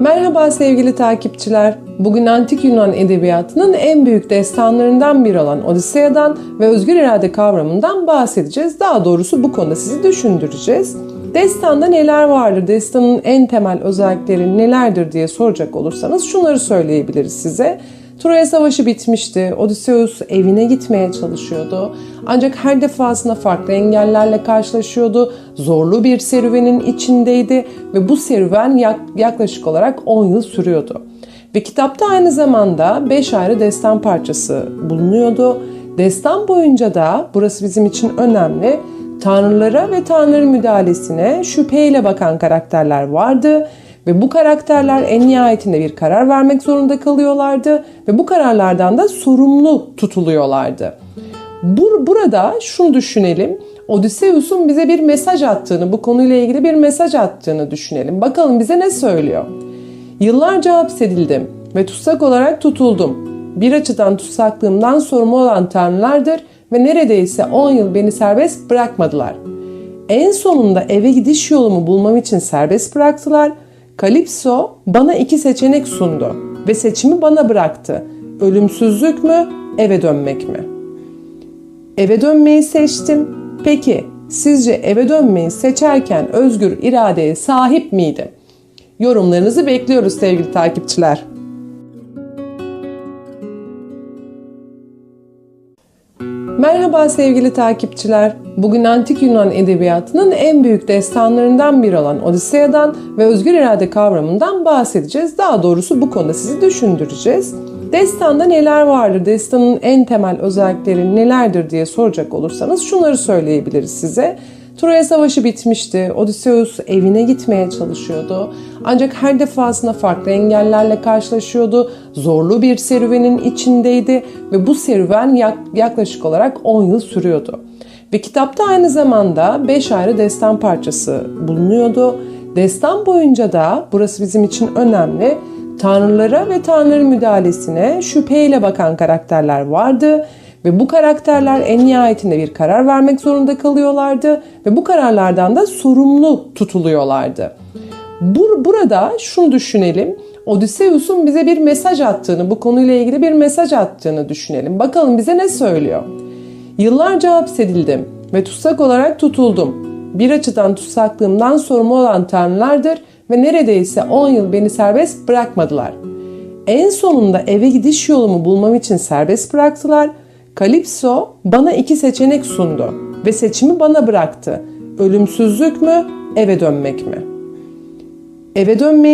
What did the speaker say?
Merhaba sevgili takipçiler. Bugün antik Yunan edebiyatının en büyük destanlarından biri olan Odiseya'dan ve özgür irade kavramından bahsedeceğiz. Daha doğrusu bu konuda sizi düşündüreceğiz. Destanda neler vardır, destanın en temel özellikleri nelerdir diye soracak olursanız şunları söyleyebiliriz size. Troya Savaşı bitmişti. Odysseus evine gitmeye çalışıyordu. Ancak her defasında farklı engellerle karşılaşıyordu. Zorlu bir serüvenin içindeydi ve bu serüven yaklaşık olarak 10 yıl sürüyordu. Ve kitapta aynı zamanda 5 ayrı destan parçası bulunuyordu. Destan boyunca da burası bizim için önemli. Tanrılara ve tanrıların müdahalesine şüpheyle bakan karakterler vardı ve bu karakterler en nihayetinde bir karar vermek zorunda kalıyorlardı ve bu kararlardan da sorumlu tutuluyorlardı. Bur burada şunu düşünelim. Odysseus'un bize bir mesaj attığını, bu konuyla ilgili bir mesaj attığını düşünelim. Bakalım bize ne söylüyor? Yıllarca hapsedildim ve tutsak olarak tutuldum. Bir açıdan tutsaklığımdan sorumlu olan tanrılardır ve neredeyse 10 yıl beni serbest bırakmadılar. En sonunda eve gidiş yolumu bulmam için serbest bıraktılar Kalipso bana iki seçenek sundu ve seçimi bana bıraktı. Ölümsüzlük mü, eve dönmek mi? Eve dönmeyi seçtim. Peki sizce eve dönmeyi seçerken özgür iradeye sahip miydim? Yorumlarınızı bekliyoruz sevgili takipçiler. Merhaba sevgili takipçiler. Bugün antik Yunan edebiyatının en büyük destanlarından biri olan Odiseya'dan ve özgür irade kavramından bahsedeceğiz. Daha doğrusu bu konuda sizi düşündüreceğiz. Destanda neler vardır, destanın en temel özellikleri nelerdir diye soracak olursanız şunları söyleyebiliriz size. Troya Savaşı bitmişti. Odysseus evine gitmeye çalışıyordu. Ancak her defasında farklı engellerle karşılaşıyordu. Zorlu bir serüvenin içindeydi ve bu serüven yaklaşık olarak 10 yıl sürüyordu. Ve kitapta aynı zamanda 5 ayrı destan parçası bulunuyordu. Destan boyunca da burası bizim için önemli. Tanrılara ve tanrıların müdahalesine şüpheyle bakan karakterler vardı ve bu karakterler en nihayetinde bir karar vermek zorunda kalıyorlardı ve bu kararlardan da sorumlu tutuluyorlardı. Bur burada şunu düşünelim. Odysseus'un bize bir mesaj attığını, bu konuyla ilgili bir mesaj attığını düşünelim. Bakalım bize ne söylüyor? Yıllarca hapsedildim ve tutsak olarak tutuldum. Bir açıdan tutsaklığımdan sorumlu olan tanrılardır ve neredeyse 10 yıl beni serbest bırakmadılar. En sonunda eve gidiş yolumu bulmam için serbest bıraktılar Kalipso bana iki seçenek sundu ve seçimi bana bıraktı. Ölümsüzlük mü, eve dönmek mi? Eve dönmeyi